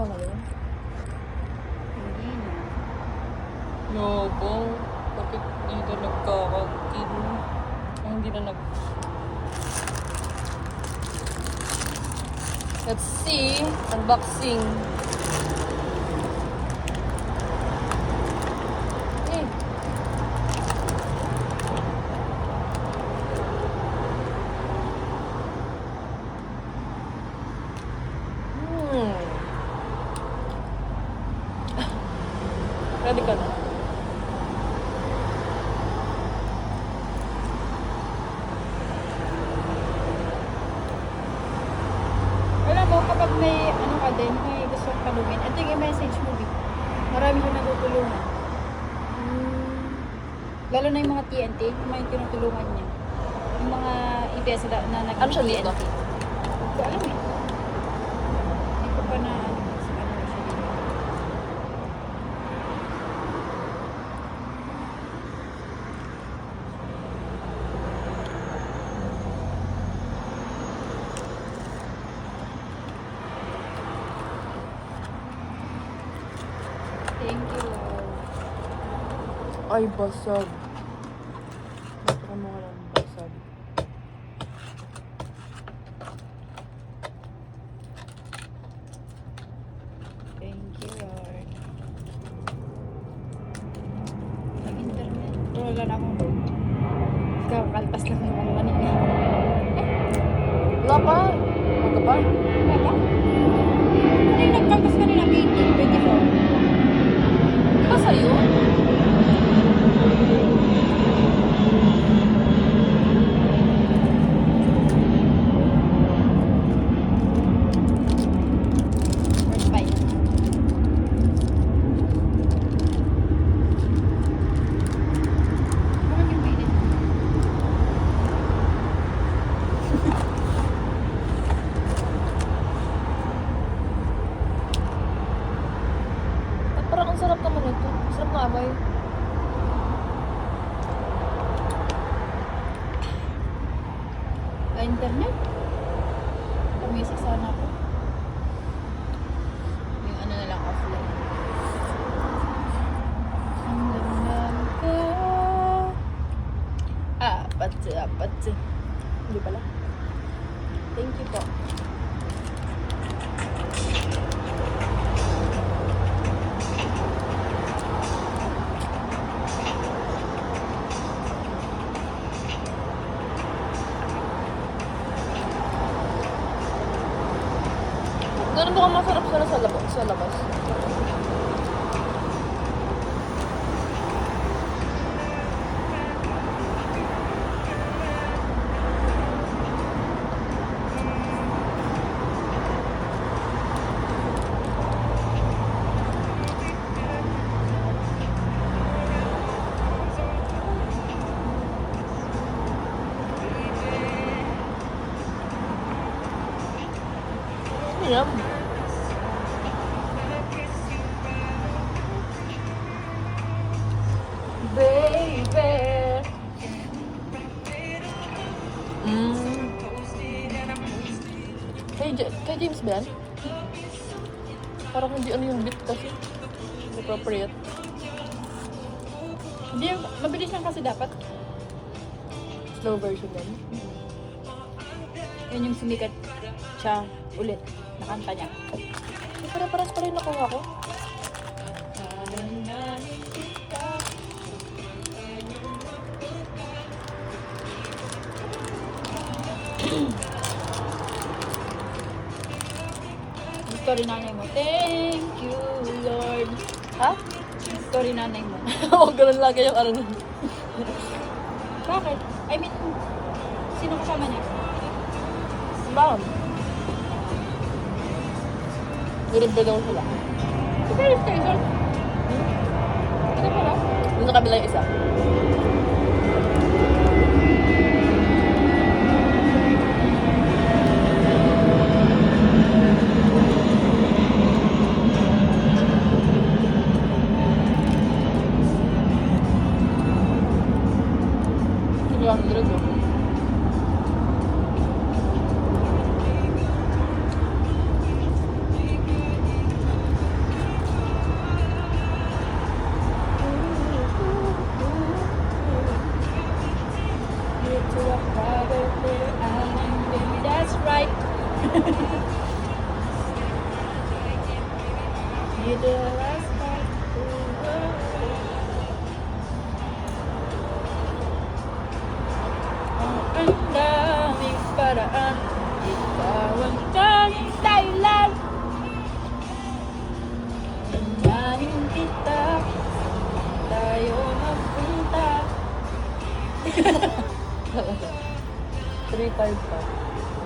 Na yun. Hindi na. Yabang. Bakit dito nagkakakin? Ay, hindi na nag... Let's see. Unboxing. Eh. Hmm. Ready ka na? Alam mo, kapag may ano ka din, may gusto kang tanungin, ito yung message mo, Vic. Marami siya natutulungan. Hmm. Lalo na yung mga TNT, yung mga tinutulungan niya. Yung mga IPS na, na nag Ano siya dito? Hindi ko alam eh. Hindi ko pa na ano sa ano siya dito. Thank you. Ay, basag. Baka mo nga ng basag. Thank you, Lord. Nag-internet. Wala na akong. Kakalpas lang naman kanina. Wala pa. Wala pa. Wala ba? Ano yung nagkalpas kanina? 18, 24. Internet? Pumisik sana ako. Yung ano na lang offline. Ang lamang ko. Apat sa apat sa. Hindi pala. Ganun ba masarap sila sa labas? Sa labas? Yum. Baby. Mm. Kay, kay James yan? Parang hindi ano yung beat kasi. Appropriate. Hindi, mabilis lang kasi dapat. Slow version yan. Yun yung sumikat siya ulit. Nakanta niya. Pare-paras pa rin nakuha ko. Gusto rin nanay mo. Thank you, Lord. Ha? Gusto rin nanay mo. Oo, ganun lagi yung ano nun. Bakit? I mean, sino kasama niya? Mom. Daw sila. Si Paris Taylor. Ito pala. Doon sa kabila yung isa. You do a last part. Ang daming paraan Ikaw ang tanging dahilan Nanyahin Tayo magpunta. 3-5